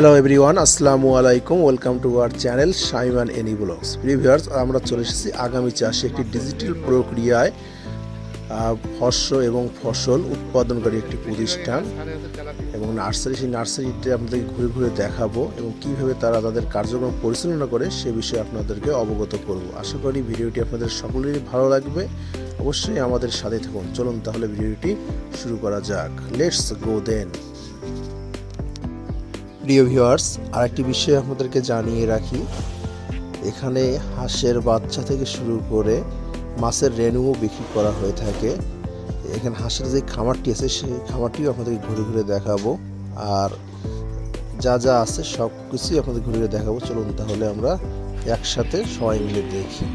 Hello everyone আসসালামু আলাইকুম welcome to our channel Saiman Annie vlogs প্রিভিয়ার্স আমরা চলে এসেছি আগামী চাষে একটি ডিজিটাল প্রক্রিয়ায় শস্য এবং ফসল উৎপাদনকারী একটি প্রতিষ্ঠান এবং নার্সারি, সেই নার্সারিতে আপনাদেরকে ঘুরে ঘুরে দেখাবো এবং কীভাবে তারা তাদের কার্যক্রম পরিচালনা করে সে বিষয়ে আপনাদেরকে অবগত করব। আশা করি ভিডিওটি আপনাদের সকলেরই ভালো লাগবে। অবশ্যই আমাদের সাথে থাকুন। চলুন তাহলে ভিডিওটি শুরু করা যাক। লেটস গো দেন প্রিয় ভিউয়ার্স, আরেকটি বিষয় আপনাদেরকে জানিয়ে রাখি। এখানে হাঁসের বাচ্চা থেকে শুরু করে মাছের রেণুও বিক্রি করা হয়ে থাকে। এখানে হাঁসের যে খামারটি আছে, সেই খামারটিও আপনাদেরকে ঘুরে ঘুরে দেখাবো। আর যা যা আছে, সব কিছুই আপনাদের ঘুরে ঘুরে দেখাবো। চলুন তাহলে আমরা একসাথে সবাই মিলে দেখি।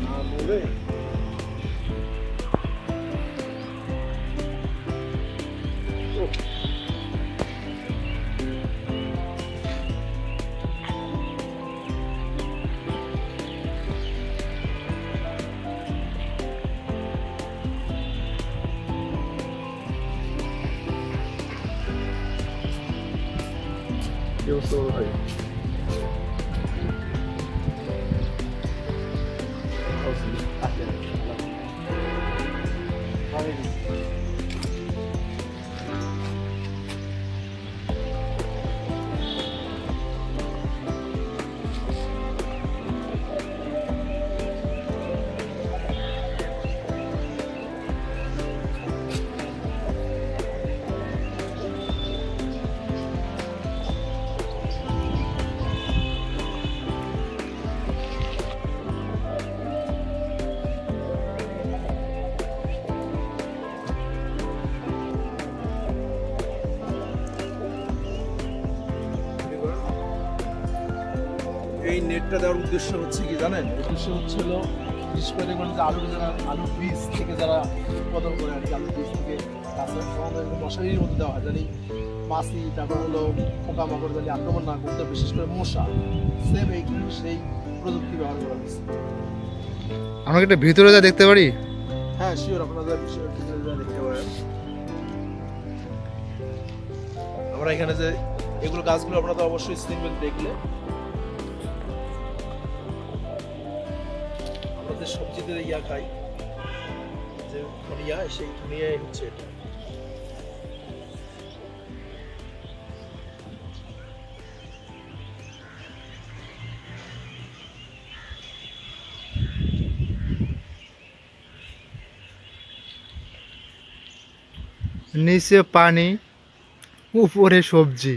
story. Awesome. Awesome. Awesome. এই নেটটা দেওয়ার উদ্দেশ্য হচ্ছে কি জানেন? উদ্দেশ্য হচ্ছে হলো বিশেষ করে দেখবেন যে আলু যারা আলু বীজ থেকে যারা উৎপাদন করে আর কি আলু বীজ থেকে গাছের মশারির মধ্যে দেওয়া হয়। জানি মাছি তারপর হলো পোকামাকড় জানি আক্রমণ না করতে বিশেষ করে মশা সেম এই সেই প্রযুক্তি ব্যবহার করা হয়েছে। আমরা কি একটা ভিতরে যা দেখতে পারি? হ্যাঁ শিওর আপনাদের বিষয়ে দেখতে পারেন। আমরা এখানে যে এগুলো গাছগুলো আপনারা তো অবশ্যই চিনবেন দেখলে আমরা ইয়া খাই, যে ধনিয়া, সেই ধনিয়াই হচ্ছে এটা। নিচে পানি, উপরে সবজি,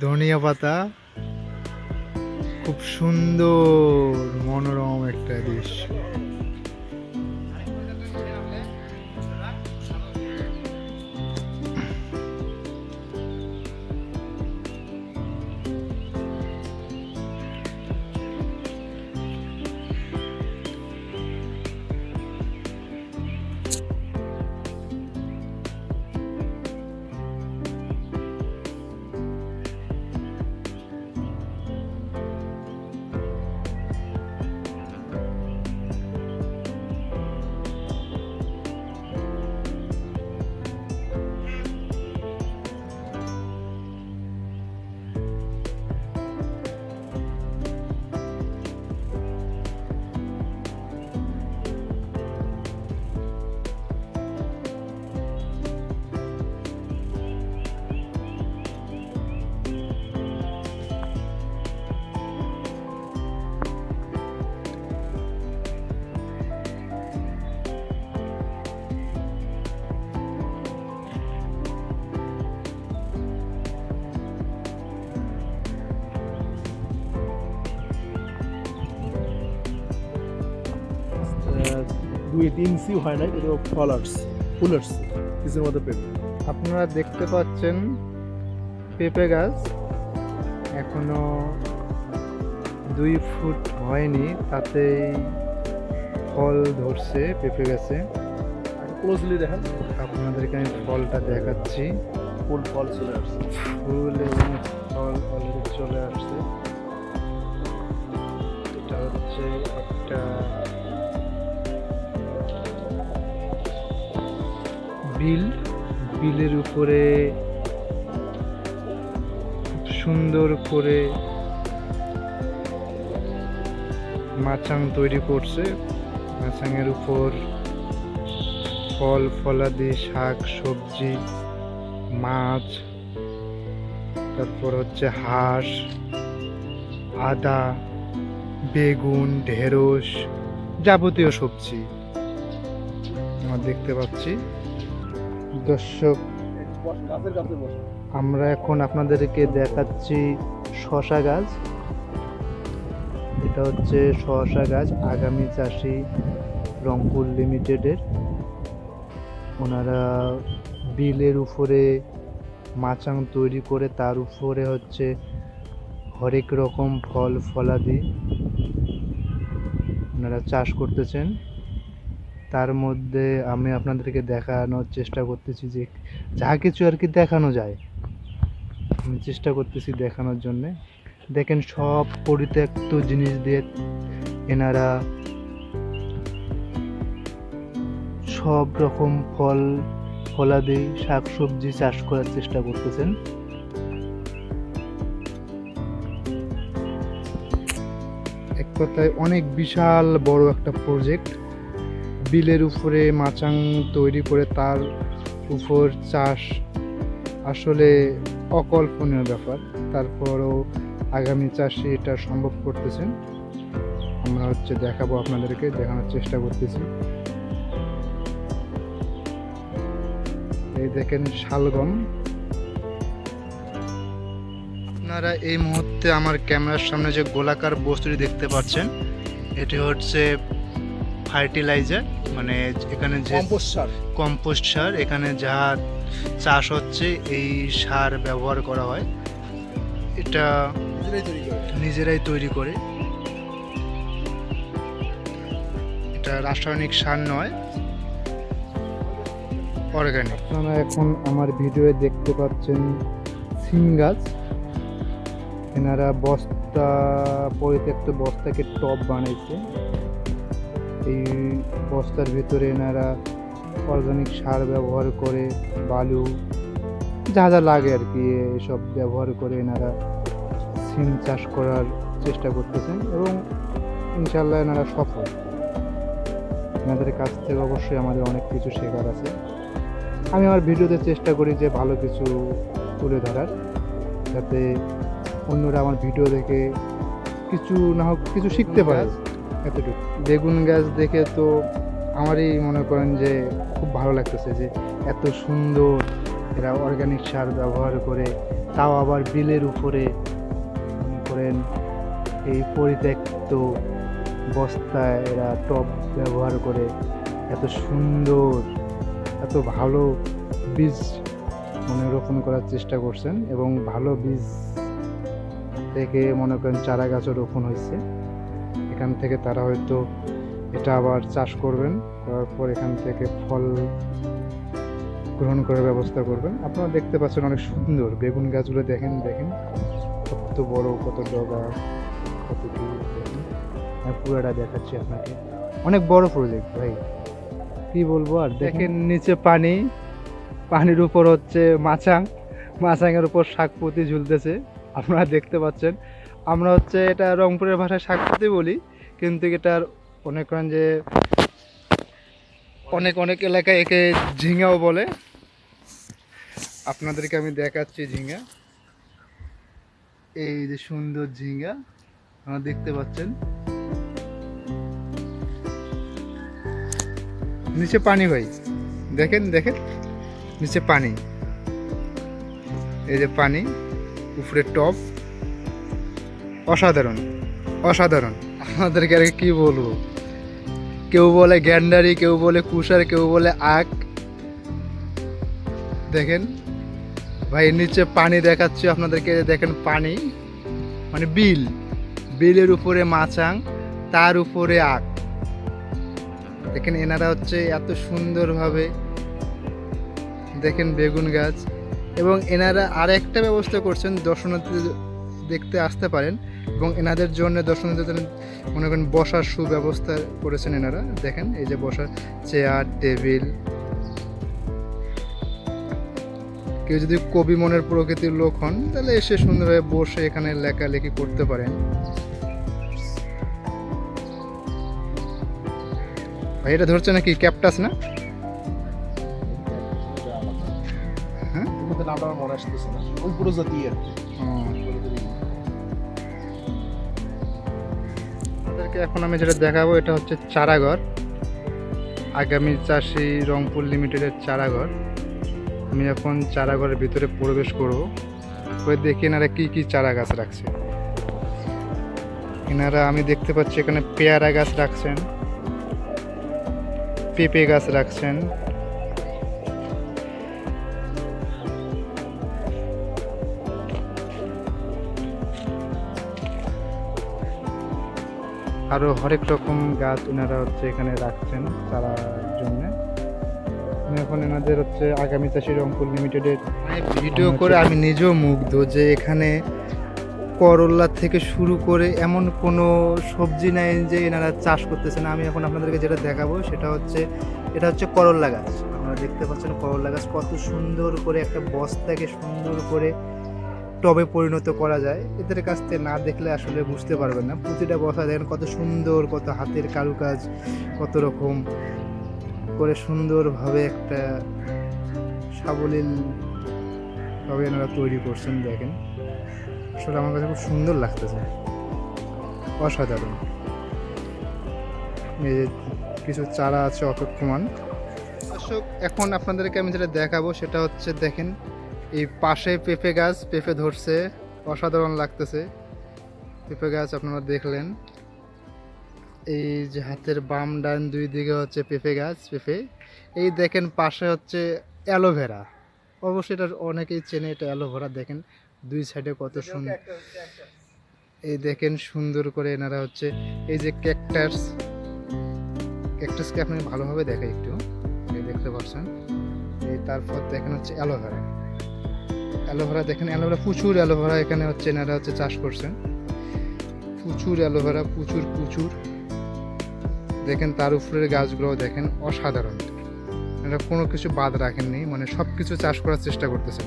ধনিয়া পাতা খুব সুন্দর মনোরম একটা দৃশ্য। হয় না এটা ফল আসছে ফুল আসছে কিছুর মধ্যে পেঁপে আপনারা দেখতে পাচ্ছেন পেঁপে গাছ। এখনও দুই ফুট হয়নি তাতেই ফল ধরছে পেঁপে গাছে। ক্লোজলি দেখেন। আপনাদেরকে আমি ফলটা দেখাচ্ছি। ফুল ফল চলে আসছে। ফুল এবং ফল অলরেডি চলে আসছে। এটা হচ্ছে একটা বিল, বিলের উপরে সুন্দর করে মাচাং তৈরি করছে। মাচাঙের উপর ফল, ফলাদি, শাক, সবজি, মাছ, তারপর হচ্ছে হাঁস, আদা, বেগুন, ঢেঁড়স যাবতীয় সবজি আমরা দেখতে পাচ্ছি। দর্শক, আমরা এখন আপনাদেরকে দেখাচ্ছি শশা গাছ। এটা হচ্ছে শশা গাছ আগামী চাষি রংপুর লিমিটেডের। ওনারা বিলের উপরে মাচাং তৈরি করে তার উপরে হচ্ছে হরেক রকম ফল, ফলাদি ওনারা চাষ করতেছেন। তার মধ্যে আমি আপনাদেরকে দেখানোর চেষ্টা করতেছি যে যা কিছু আর কি দেখানো যায়। আমি চেষ্টা করতেছি দেখানোর জন্য। দেখেন সব পরিত্যক্ত জিনিস দিয়ে এনারা সব রকম ফল, ফলাদি শাক সবজি চাষ করার চেষ্টা করতেছেন। এক কথায় অনেক বিশাল বড় একটা প্রজেক্ট বিলের উপরে মাচাং তৈরি করে তার উপর চাষ আসলে অকল্পনীয় ব্যাপার। তারপরও আগামী চাষি এটা সম্ভব করতেছেন। আমরা হচ্ছে দেখাবো আপনাদেরকে, দেখানোর চেষ্টা করতেছি। এই দেখেন শালগম। আপনারা এই মুহূর্তে আমার ক্যামেরার সামনে যে গোলাকার বস্তুটি দেখতে পাচ্ছেন, এটি হচ্ছে ফার্টিলাইজার মানে এখানে যে কম্পোস্ট সার। কম্পোস্ট সার এখানে যা চাষ হচ্ছে এই সার ব্যবহার করা হয়। এটা নিজেরাই তৈরি করে। এটা রাসায়নিক সার নয় অর্গানিক আপনারা এখন আমার ভিডিওয়ে দেখতে পাচ্ছেন সিম গাছ। এনারা বস্তা পরিত্যক্ত বস্তাকে টব বানাইছে। এই বস্তার ভিতরে এনারা অর্গানিক সার ব্যবহার করে, বালু, যা যা লাগে আর কি, এসব ব্যবহার করে এনারা সিম চাষ করার চেষ্টা করতেছেন এবং ইনশাল্লাহ এনারা সফল। এনাদের কাছ থেকে অবশ্যই আমাদের অনেক কিছু শেখার আছে। আমি আমার ভিডিওতে চেষ্টা করি যে ভালো কিছু তুলে ধরার, যাতে অন্যরা আমার ভিডিও দেখে কিছু না হোক, কিছু শিখতে পারে। এতটুকু। বেগুন গাছ দেখে তো আমারই মনে করেন যে খুব ভালো লাগতেছে যে এত সুন্দর এরা অর্গানিক সার ব্যবহার করে, তাও আবার বিলের উপরে, মনে করেন এই পরিত্যক্ত বস্তায় এরা টব ব্যবহার করে, এত সুন্দর, এত ভালো বীজ মানে রোপণ করার চেষ্টা করছেন এবং ভালো বীজ থেকে মনে করেন চারা গাছও রোপণ হয়েছে। এখান থেকে তারা হয়তো এটা আবার চাষ করবেন, করার পর এখান থেকে ফল গ্রহণ করার ব্যবস্থা করবেন। আপনারা দেখতে পাচ্ছেন অনেক সুন্দর বেগুন গাছগুলো দেখেন দেখেন। কত বড়, কত ডগা, কত দেখেন। দেখাচ্ছি আপনাকে। অনেক বড় প্রজেক্ট ভাই। কি বলব আর, দেখেন। নিচে পানি, পানির উপর হচ্ছে মাচাং মাচাঙের উপর শাকপতি ঝুলতেছে। আপনারা দেখতে পাচ্ছেন। আমরা হচ্ছে এটা রংপুরের ভাষায় শাকপতি বলি। কিন্তু এটার অনেক যে অনেক অনেক এলাকায় একে ঝিঙাও বলে। আপনাদেরকে আমি দেখাচ্ছি ঝিঙা। এই যে সুন্দর ঝিঙা, আপনারা দেখতে পাচ্ছেন। নিচে পানি ভাই, দেখেন দেখেন। নিচে পানি। এই যে পানি, উপরে টপ অসাধারণ অসাধারণ। আপনাদেরকে আর কি বলব? কেউ বলে গ্যান্ডারি, কেউ বলে কুষার, কেউ বলে আখ। দেখেন, ভাই নিচে পানি দেখাচ্ছি আপনাদেরকে দেখেন পানি। মানে বিল। বিলের উপরে মাচাং তার উপরে আখ। দেখেন, এনারা হচ্ছে এত সুন্দরভাবে দেখেন বেগুন গাছ। এবং এনারা আর একটা ব্যবস্থা করছেন দর্শনার্থী দেখতে আসতে পারেন। এবং এনাদের জন্য দর্শনার্থীদের মনে করেন বসার সুব্যবস্থা করেছেন এনারা। দেখেন এই যে বসার চেয়ার টেবিল। কেউ যদি কবি মনের প্রকৃতির লোক হন তাহলে এসে সুন্দরভাবে বসে এখানে লেখালেখি করতে পারেন। ভাই এটা ধরছে নাকি ক্যাপটাস না? হ্যাঁ? নামটা আমার মনে আসতেছে না ওই প্রজাতি আর আপনাদেরকে এখন আমি যেটা দেখাবো, এটা হচ্ছে চারাঘর আগামী চাষি রংপুর লিমিটেডের চারাঘর আমি এখন চারাঘরের ভিতরে প্রবেশ করব। করে দেখি এনারা কী কী চারা গাছ রাখছে। এনারা আমি দেখতে পাচ্ছি এখানে পেয়ারা গাছ রাখছেন, পেঁপে গাছ রাখছেন আরও হরেক রকম গাছ ওনারা হচ্ছে এখানে রাখছেন চারার জন্য। এখন এনাদের হচ্ছে আগামী চাষি রংপুর লিমিটেডের ভিডিও করে আমি নিজেও মুগ্ধ যে এখানে করল্লা থেকে শুরু করে এমন কোনো সবজি নাই যে এনারা চাষ করতেছেন। আমি এখন আপনাদেরকে যেটা দেখাবো সেটা হচ্ছে, এটা হচ্ছে করল্লা গাছ। আপনারা দেখতে পাচ্ছেন করল্লা গাছ কত সুন্দর করে একটা বস্তাকে সুন্দর করে টবে পরিণত করা যায়। এদের কাছ থেকে না দেখলে আসলে বুঝতে পারবেন না। প্রতিটা বসা দেখেন কত সুন্দর, কত হাতের কারুকাজ, কত রকম করে সুন্দরভাবে একটা সাবলীল এনারা তৈরি করছেন দেখেন। আসলে আমার কাছে খুব সুন্দর লাগতেছে। অসাধারণ। কিছু চারা আছে অপেক্ষমান। দর্শক, এখন আপনাদেরকে আমি যেটা দেখাবো সেটা হচ্ছে দেখেন এই পাশে পেঁপে গাছ পেঁপে ধরছে অসাধারণ লাগতেছে। পেঁপে গাছ আপনারা দেখলেন। এই যে হাতের বাম ডান দুই দিকে হচ্ছে পেঁপে গাছ পেঁপে। এই দেখেন পাশে হচ্ছে অ্যালোভেরা। অবশ্যই এটা অনেকেই চেনে এটা অ্যালোভেরা দেখেন। দুই সাইডে কত সুন্দর এই দেখেন সুন্দর করে এনারা হচ্ছে এই যে ক্যাকটাস। ক্যাকটাসকে আপনি ভালোভাবে দেখে একটু। দেখতে পাচ্ছেন। এই তারপর দেখেন হচ্ছে অ্যালোভেরা। অ্যালোভেরা দেখেন, অ্যালোভেরা প্রচুর অ্যালোভেরা এখানে হচ্ছে এনারা হচ্ছে চাষ করছেন। প্রচুর অ্যালোভেরা, প্রচুর প্রচুর। দেখেন তার উপরের গাছগুলো দেখেন অসাধারণ। এরা কোনো কিছু বাদ রাখেননি মানে সব কিছু চাষ করার চেষ্টা করতেছেন।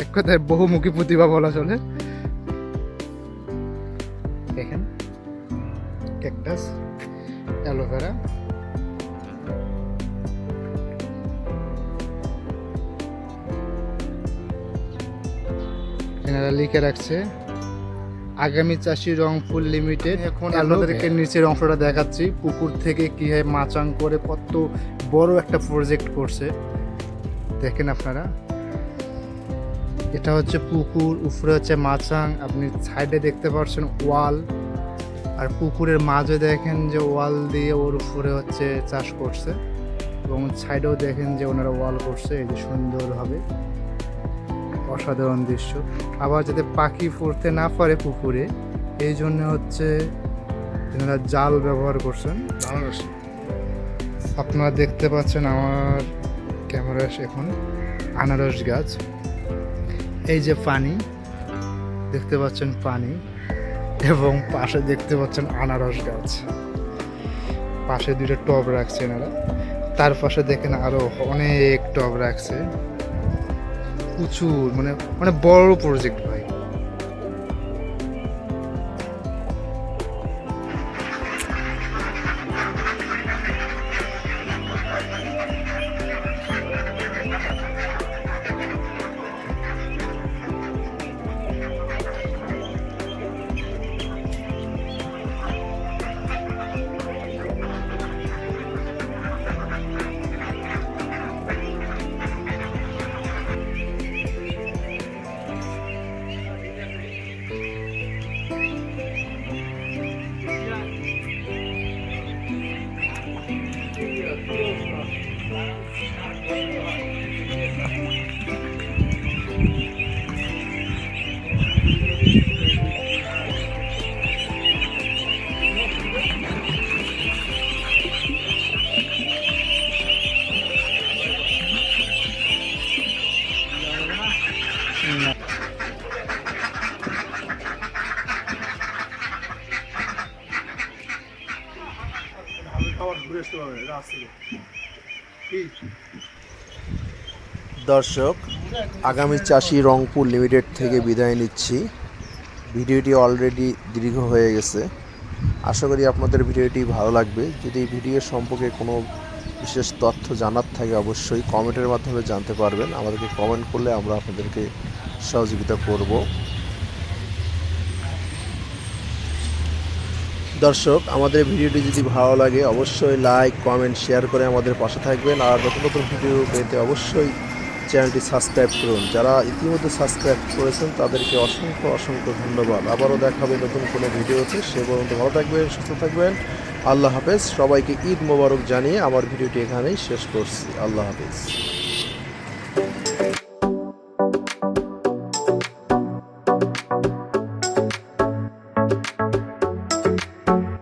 এক কথায় বহুমুখী প্রতিভা বলা চলে। দেখেন ক্যাকটাস অ্যালোভেরা। এনারা লিখে রাখছে। আগামী চাষি রংপুর লিমিটেড। এখন আপনাদেরকে নিচের অংশটা দেখাচ্ছি। পুকুর থেকে কীভাবে মাচাং করে কত বড় একটা প্রজেক্ট করছে। দেখেন আপনারা। এটা হচ্ছে পুকুর উপরে হচ্ছে মাচাং। আপনি সাইডে দেখতে পাচ্ছেন ওয়াল। আর পুকুরের মাঝে দেখেন যে ওয়াল দিয়ে ওর উপরে হচ্ছে চাষ করছে। এবং সাইডেও দেখেন যে ওনারা ওয়াল করছে এই যে সুন্দরভাবে অসাধারণ দৃশ্য। আবার যাতে পাখি পড়তে না পারে পুকুরে এই জন্য হচ্ছে এনারা জাল ব্যবহার করছেন। আনারস আপনারা দেখতে পাচ্ছেন আমার ক্যামেরা এখন আনারস গাছ। এই যে পানি দেখতে পাচ্ছেন পানি এবং পাশে দেখতে পাচ্ছেন আনারস গাছ। পাশে দুটো টব রাখছে এনারা। তার পাশে দেখেন আরও অনেক টব রাখছে। প্রচুর মানে মানে বড় প্রজেক্ট ভাই। দর্শক, আগামী চাষি রংপুর লিমিটেড থেকে বিদায় নিচ্ছি। ভিডিওটি অলরেডি দীর্ঘ হয়ে গেছে। আশা করি আপনাদের ভিডিওটি ভালো লাগবে। যদি ভিডিও সম্পর্কে কোনো বিশেষ তথ্য জানার থাকে, অবশ্যই কমেন্টের মাধ্যমে জানতে পারবেন। আমাদেরকে কমেন্ট করলে আমরা আপনাদেরকে সহযোগিতা করব। দর্শক, আমাদের ভিডিওটি যদি ভালো লাগে, অবশ্যই লাইক কমেন্ট শেয়ার করে আমাদের পাশে থাকবেন। আর নতুন নতুন ভিডিও পেতে অবশ্যই চ্যানেলটি সাবস্ক্রাইব করুন। যারা ইতিমধ্যে সাবস্ক্রাইব করেছেন, তাদেরকে অসংখ্য অসংখ্য ধন্যবাদ। আবারও দেখাবে নতুন কোনো ভিডিওতে। সে পর্যন্ত ভালো থাকবেন, সুস্থ থাকবেন। আল্লাহ হাফেজ। সবাইকে ঈদ মোবারক জানিয়ে আমার ভিডিওটি এখানেই শেষ করছি। আল্লাহ হাফেজ।